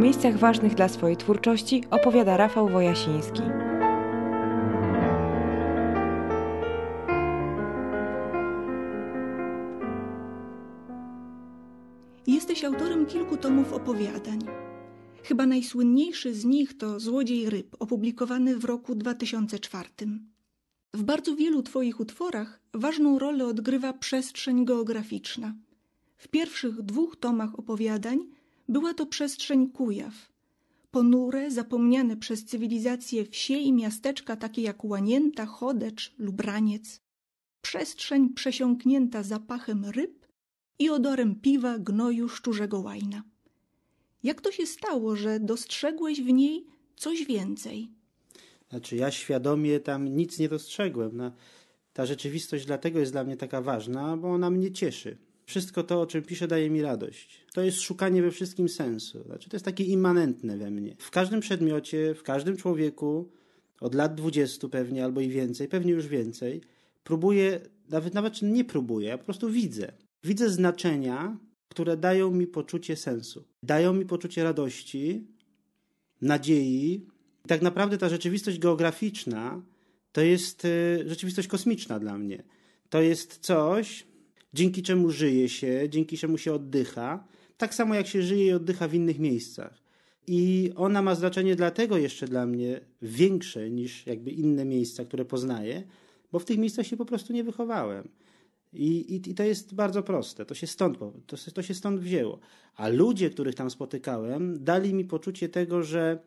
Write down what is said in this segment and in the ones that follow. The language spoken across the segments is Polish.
miejscach ważnych dla swojej twórczości opowiada Rafał Wojasiński. Jesteś autorem kilku tomów opowiadań. Chyba najsłynniejszy z nich to Złodziej ryb, opublikowany w roku 2004. W bardzo wielu Twoich utworach ważną rolę odgrywa przestrzeń geograficzna. W pierwszych dwóch tomach opowiadań była to przestrzeń Kujaw. Ponure, zapomniane przez cywilizację wsie i miasteczka takie jak Łanięta, Chodecz lub Raniec. Przestrzeń przesiąknięta zapachem ryb i odorem piwa, gnoju, szczurzego łajna. Jak to się stało, że dostrzegłeś w niej coś więcej? Znaczy, ja świadomie tam nic nie dostrzegłem. No, ta rzeczywistość dlatego jest dla mnie taka ważna, bo ona mnie cieszy. Wszystko to, o czym piszę, daje mi radość. To jest szukanie we wszystkim sensu. Znaczy, to jest takie immanentne we mnie. W każdym przedmiocie, w każdym człowieku, od lat dwudziestu pewnie albo i więcej, pewnie już więcej, próbuję, nawet, nawet nie próbuję, ja po prostu widzę. Widzę znaczenia, które dają mi poczucie sensu. Dają mi poczucie radości, nadziei. Tak naprawdę ta rzeczywistość geograficzna to jest y, rzeczywistość kosmiczna dla mnie. To jest coś, dzięki czemu żyje się, dzięki czemu się oddycha, tak samo jak się żyje i oddycha w innych miejscach. I ona ma znaczenie dlatego jeszcze dla mnie większe niż jakby inne miejsca, które poznaję, bo w tych miejscach się po prostu nie wychowałem. I, i, I, to jest bardzo proste. To się, stąd, to, to się stąd wzięło. A ludzie, których tam spotykałem, dali mi poczucie tego, że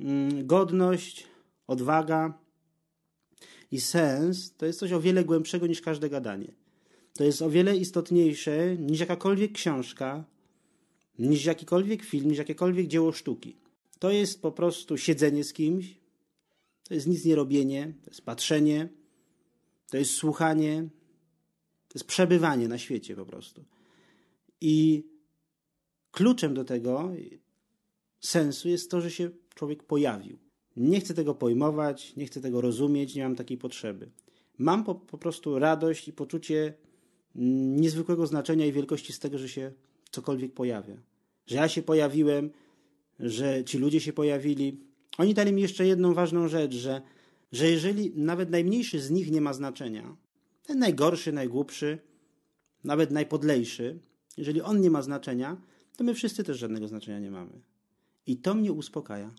mm, godność, odwaga i sens to jest coś o wiele głębszego niż każde gadanie. To jest o wiele istotniejsze niż jakakolwiek książka, niż jakikolwiek film, niż jakiekolwiek dzieło sztuki. To jest po prostu siedzenie z kimś, to jest nic nie robienie, to jest patrzenie, to jest słuchanie, to jest przebywanie na świecie po prostu. I kluczem do tego sensu jest to, że się człowiek pojawił. Nie chcę tego pojmować, nie chcę tego rozumieć, nie mam takiej potrzeby. Mam po, po prostu radość i poczucie niezwykłego znaczenia i wielkości z tego, że się cokolwiek pojawia. Że ja się pojawiłem, że ci ludzie się pojawili. Oni dali mi jeszcze jedną ważną rzecz, że, że jeżeli nawet najmniejszy z nich nie ma znaczenia, ten najgorszy, najgłupszy, nawet najpodlejszy, jeżeli on nie ma znaczenia, to my wszyscy też żadnego znaczenia nie mamy. I to mnie uspokaja.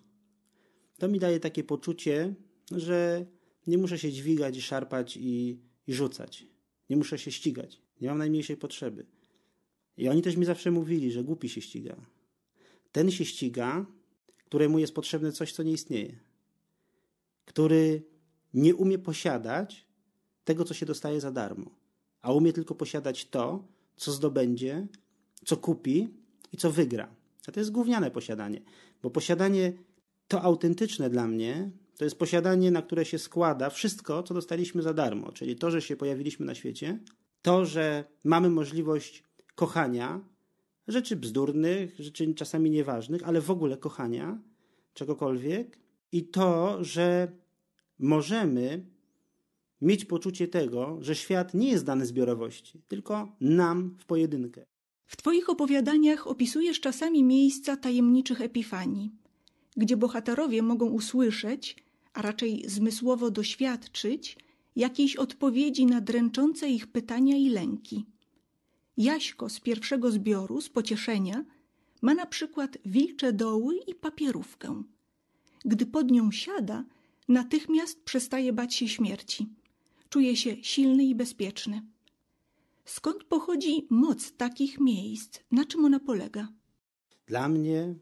To mi daje takie poczucie, że nie muszę się dźwigać szarpać i, i rzucać. Nie muszę się ścigać. Nie mam najmniejszej potrzeby. I oni też mi zawsze mówili, że głupi się ściga. Ten się ściga, któremu jest potrzebne coś, co nie istnieje. Który nie umie posiadać tego, co się dostaje za darmo, a umie tylko posiadać to, co zdobędzie, co kupi i co wygra. A to jest gówniane posiadanie, bo posiadanie to autentyczne dla mnie to jest posiadanie, na które się składa wszystko, co dostaliśmy za darmo, czyli to, że się pojawiliśmy na świecie, to, że mamy możliwość kochania, rzeczy bzdurnych, rzeczy czasami nieważnych, ale w ogóle kochania czegokolwiek, i to, że możemy mieć poczucie tego, że świat nie jest dany zbiorowości, tylko nam w pojedynkę. W Twoich opowiadaniach opisujesz czasami miejsca tajemniczych epifanii, gdzie bohaterowie mogą usłyszeć, a raczej zmysłowo doświadczyć, jakiejś odpowiedzi na dręczące ich pytania i lęki. Jaśko z pierwszego zbioru, z pocieszenia, ma na przykład wilcze doły i papierówkę. Gdy pod nią siada, natychmiast przestaje bać się śmierci – czuje się silny i bezpieczny. Skąd pochodzi moc takich miejsc? Na czym ona polega? Dla mnie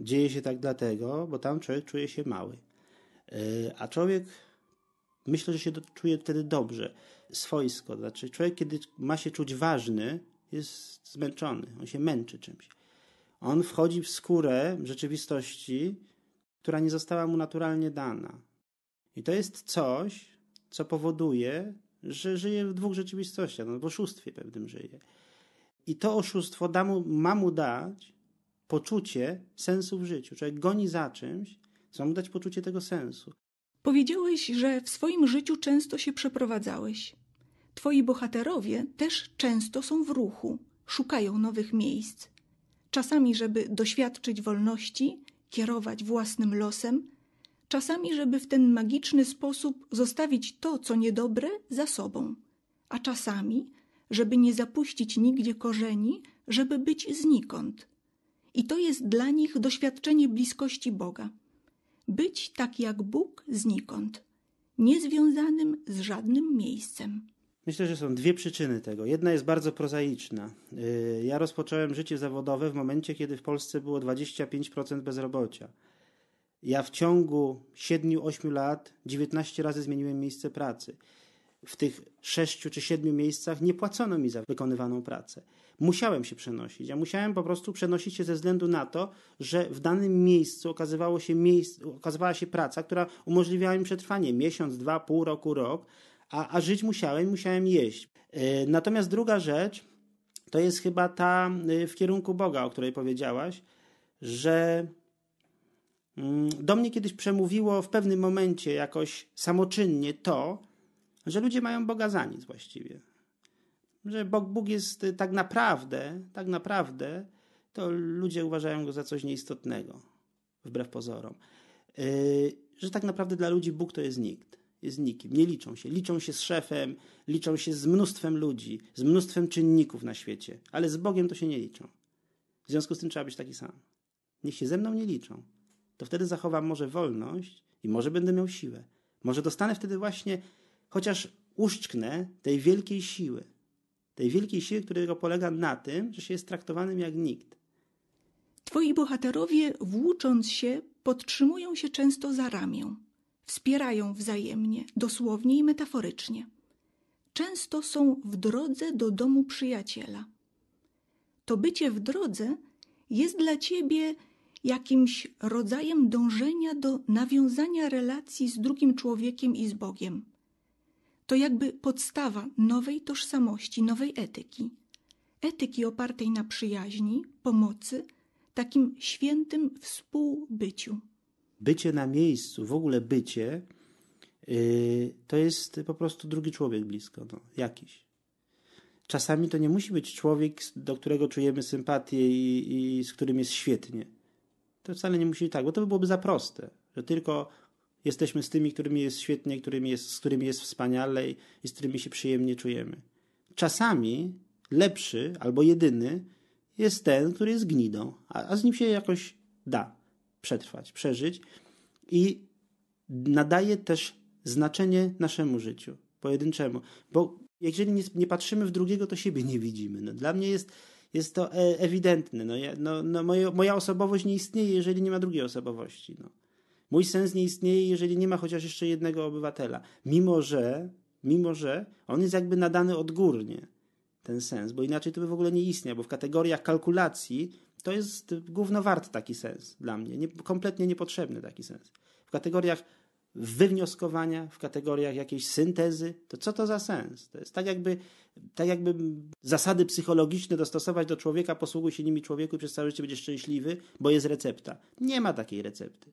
dzieje się tak dlatego, bo tam człowiek czuje się mały. E, a człowiek myślę, że się czuje wtedy dobrze, swojsko. Znaczy, człowiek, kiedy ma się czuć ważny, jest zmęczony, on się męczy czymś. On wchodzi w skórę rzeczywistości, która nie została mu naturalnie dana. I to jest coś, co powoduje, że żyje w dwóch rzeczywistościach, no w oszustwie pewnym żyje. I to oszustwo da mu, ma mu dać poczucie sensu w życiu. Człowiek goni za czymś, ma mu dać poczucie tego sensu. Powiedziałeś, że w swoim życiu często się przeprowadzałeś. Twoi bohaterowie też często są w ruchu, szukają nowych miejsc. Czasami, żeby doświadczyć wolności, kierować własnym losem, czasami, żeby w ten magiczny sposób zostawić to, co niedobre, za sobą, a czasami, żeby nie zapuścić nigdzie korzeni, żeby być znikąd. I to jest dla nich doświadczenie bliskości Boga. Być tak jak Bóg znikąd, niezwiązanym z żadnym miejscem. Myślę, że są dwie przyczyny tego. Jedna jest bardzo prozaiczna. Y, ja rozpocząłem życie zawodowe w momencie, kiedy w Polsce było 25% bezrobocia. Ja w ciągu 7-8 lat 19 razy zmieniłem miejsce pracy. W tych 6 czy 7 miejscach nie płacono mi za wykonywaną pracę. Musiałem się przenosić. Ja musiałem po prostu przenosić się ze względu na to, że w danym miejscu okazywało się miejsce, okazywała się praca, która umożliwiała mi przetrwanie miesiąc, dwa, pół roku, rok, a, a żyć musiałem, musiałem jeść. Yy, natomiast druga rzecz to jest chyba ta yy, w kierunku Boga, o której powiedziałaś, że Mm, do mnie kiedyś przemówiło w pewnym momencie jakoś samoczynnie to, że ludzie mają Boga za nic właściwie. Że Bóg, jest y, tak naprawdę, tak naprawdę, to ludzie uważają go za coś nieistotnego, wbrew pozorom. Yy, że tak naprawdę dla ludzi Bóg to jest nikt, jest nikim, nie liczą się. Liczą się z szefem, liczą się z mnóstwem ludzi, z mnóstwem czynników na świecie, ale z Bogiem to się nie liczą. W związku z tym trzeba być taki sam. Niech się ze mną nie liczą to wtedy zachowam może wolność i może będę miał siłę. Może dostanę wtedy właśnie chociaż uszczknę tej wielkiej siły. Tej wielkiej siły, która polega na tym, że się jest traktowanym jak nikt. Twoi bohaterowie, włócząc się, podtrzymują się często za ramię. Wspierają wzajemnie, dosłownie i metaforycznie. Często są w drodze do domu przyjaciela. To bycie w drodze jest dla ciebie jakimś rodzajem dążenia do nawiązania relacji z drugim człowiekiem i z Bogiem. To jakby podstawa nowej tożsamości, nowej etyki. Etyki opartej na przyjaźni, pomocy, takim świętym współbyciu. Bycie na miejscu, w ogóle bycie, yy, to jest po prostu drugi człowiek blisko, no, jakiś. Czasami to nie musi być człowiek, do którego czujemy sympatię i, i z którym jest świetnie to wcale nie musi być tak, bo to by byłoby za proste, że tylko jesteśmy z tymi, którymi jest świetnie, którymi jest, z którymi jest wspaniale i z którymi się przyjemnie czujemy. Czasami lepszy albo jedyny jest ten, który jest gnidą, a, a z nim się jakoś da przetrwać, przeżyć i nadaje też znaczenie naszemu życiu, pojedynczemu. Bo jeżeli nie, nie patrzymy w drugiego, to siebie nie widzimy. No, dla mnie jest jest to e, ewidentne. No, ja, no, no moja, moja osobowość nie istnieje, jeżeli nie ma drugiej osobowości. No. Mój sens nie istnieje, jeżeli nie ma chociaż jeszcze jednego obywatela. Mimo, że, mimo, że on jest jakby nadany odgórnie, ten sens, bo inaczej to by w ogóle nie istniał, bo w kategoriach kalkulacji to jest głównowart taki sens dla mnie, nie, kompletnie niepotrzebny taki sens. W kategoriach wywnioskowania, w kategoriach jakiejś syntezy, to co to za sens? To jest tak jakby, tak jakby zasady psychologiczne dostosować do człowieka, posługuj się nimi człowieku i przez całe życie będziesz szczęśliwy, bo jest recepta. Nie ma takiej recepty.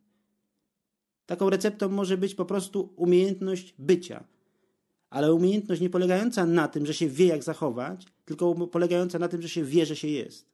Taką receptą może być po prostu umiejętność bycia. Ale umiejętność nie polegająca na tym, że się wie, jak zachować, tylko polegająca na tym, że się wie, że się jest.